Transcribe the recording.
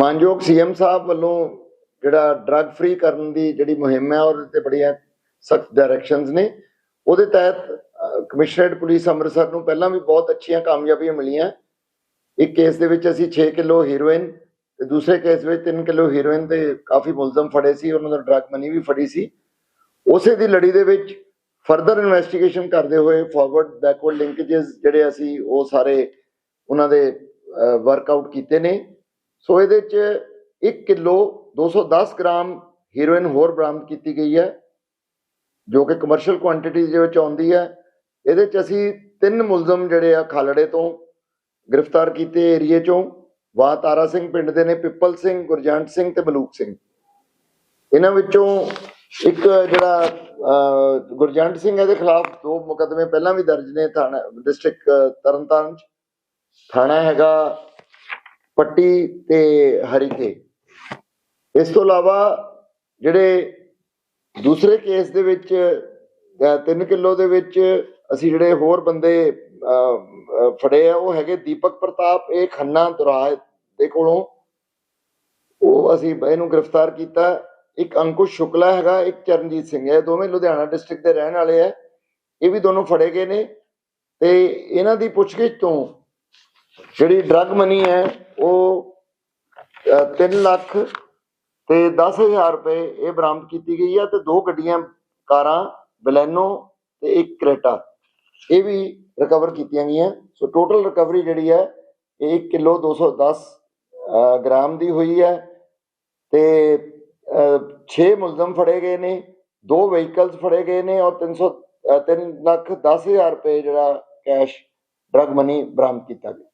ਮਾਨਯੋਗ ਸੀਐਮ ਸਾਹਿਬ ਵੱਲੋਂ ਜਿਹੜਾ ਡਰੱਗ ਫ੍ਰੀ ਕਰਨ ਦੀ ਜਿਹੜੀ ਮੁਹਿੰਮ ਹੈ, ਉਹਦੇ ਤੇ ਬੜੀਆਂ ਸਖਤ ਡਾਇਰੈਕਸ਼ਨਸ ਨੇ। ਉਹਦੇ ਤਹਿਤ ਕਮਿਸ਼ਨਰੇਟ ਪੁਲਿਸ ਅੰਮ੍ਰਿਤਸਰ ਨੂੰ ਪਹਿਲਾਂ ਵੀ ਬਹੁਤ ਅੱਛੀਆਂ ਕਾਮਯਾਬੀਆਂ ਮਿਲੀਆਂ। ਇੱਕ ਕੇਸ ਦੇ ਵਿੱਚ ਅਸੀਂ 6 ਕਿਲੋ ਹੀਰੋਇਨ ਤੇ ਦੂਸਰੇ ਕੇਸ ਵਿੱਚ 3 ਕਿਲੋ ਹੀਰੋਇਨ ਦੇ ਕਾਫੀ ਮੁਲਜ਼ਮ ਫੜੇ ਸੀ, ਉਹਨਾਂ ਦਾ ਡਰੱਗ ਮਨੀ ਵੀ ਫੜੀ ਸੀ। ਉਸੇ ਦੀ ਲੜੀ ਦੇ ਵਿੱਚ ਫਰਦਰ ਇਨਵੈਸਟੀਗੇਸ਼ਨ ਕਰਦੇ ਹੋਏ ਫਾਰਵਰਡ ਬੈਕਵਰਡ ਲਿੰਕੇजेस ਜਿਹੜੇ ਅਸੀਂ ਉਹ ਸਾਰੇ ਉਹਨਾਂ ਦੇ ਵਰਕਆਊਟ ਕੀਤੇ ਨੇ। ਸੋ ਇਹਦੇ ਚ 1 ਕਿਲੋ 210 ਗ੍ਰਾਮ ਹੀਰੋਇਨ ਹੋਰ ਬਰਾਮਦ ਕੀਤੀ ਗਈ ਹੈ, ਜੋ ਕਿ ਕਮਰਸ਼ੀਅਲ ਕੁਆਂਟੀਟੀ ਦੇ ਵਿੱਚ ਆਉਂਦੀ ਹੈ। ਇਹਦੇ ਚ ਅਸੀਂ ਤਿੰਨ ਮੁਲਜ਼ਮ ਜਿਹੜੇ ਆ ਖਾਲੜੇ ਤੋਂ ਗ੍ਰਿਫਤਾਰ ਕੀਤੇ ਏਰੀਏ ਚੋਂ। ਵਾ ਤਾਰਾ ਸਿੰਘ ਪਿੰਡ ਦੇ ਨੇ, ਪਿੱਪਲ ਸਿੰਘ, ਗੁਰਜੰਟ ਸਿੰਘ ਤੇ ਮਲੂਕ ਸਿੰਘ। ਇਹਨਾਂ ਵਿੱਚੋਂ ਇੱਕ ਜਿਹੜਾ ਗੁਰਜੰਟ ਸਿੰਘ ਇਹਦੇ ਖਿਲਾਫ ਦੋ ਮੁਕੱਦਮੇ ਪਹਿਲਾਂ ਵੀ ਦਰਜ ਨੇ ਥਾਣਾ ਡਿਸਟ੍ਰਿਕਟ ਤਰਨਤਾਰਨ ਚ। ਥਾਣਾ ਹੈਗਾ ਪੱਟੀ ਤੇ ਹਰੀਕੇ ਇਸ ਤੋਂ ਇਲਾਵਾ ਜਿਹੜੇ ਦੂਸਰੇ ਕੇਸ ਦੇ ਵਿੱਚ 3 ਕਿਲੋ ਦੇ ਵਿੱਚ ਅਸੀਂ ਜਿਹੜੇ ਹੋਰ ਬੰਦੇ ਫੜੇ ਆ, ਉਹ ਹੈਗੇ ਦੀਪਕ ਪ੍ਰਤਾਪ, ਇਹ ਖੰਨਾ ਦੁਰਾਹ ਦੇ ਕੋਲੋਂ। ਉਹ ਅਸੀਂ ਇਹਨੂੰ ਗ੍ਰਿਫਤਾਰ ਕੀਤਾ। ਇੱਕ ਅੰਕੁਸ਼ ਸ਼ੁਕਲਾ ਹੈਗਾ, ਇੱਕ ਚਰਨਜੀਤ ਸਿੰਘ ਹੈ, ਇਹ ਦੋਵੇਂ ਲੁਧਿਆਣਾ ਡਿਸਟ੍ਰਿਕਟ ਦੇ ਰਹਿਣ ਵਾਲੇ ਆ ਇਹ ਵੀ ਦੋਨੋਂ ਫੜੇ ਗਏ ਨੇ। ਤੇ ਇਹਨਾਂ ਦੀ ਪੁੱਛਗਿੱਛ ਤੋਂ ਜਿਹੜੀ ਡਰੱਗ ਮਨੀ ਹੈ ਉਹ 3 ਲੱਖ ਤੇ 10000 ਰੁਪਏ ਇਹ ਬਰਾਮਦ ਕੀਤੀ ਗਈ ਹੈ ਤੇ ਦੋ ਗੱਡੀਆਂ ਕਾਰਾਂ ਬਲੈਨੋ ਤੇ ਇੱਕ ਕਰੇਟਾ। ਇਹ ਵੀ ਰਿਕਵਰ ਕੀਤੀਆਂ ਗਈਆਂ। ਸੋ ਟੋਟਲ ਰਿਕਵਰੀ ਜਿਹੜੀ ਹੈ ਇਹ 1 ਕਿਲੋ 210 ਅਹ, ਗ੍ਰਾਮ ਦੀ ਹੋਈ ਹੈ ਤੇ 6 ਮੁਲਜ਼ਮ ਫੜੇ ਗਏ ਨੇ ਦੋ ਵਹੀਕਲਸ ਫੜੇ ਗਏ ਨੇ ਔਰ 300 3 ਲੱਖ 10000 ਰੁਪਏ ਜਿਹੜਾ ਕੈਸ਼ ਡਰਗ ਮਨੀ ਬਰਾਮਦ ਕੀਤਾ ਗਿਆ।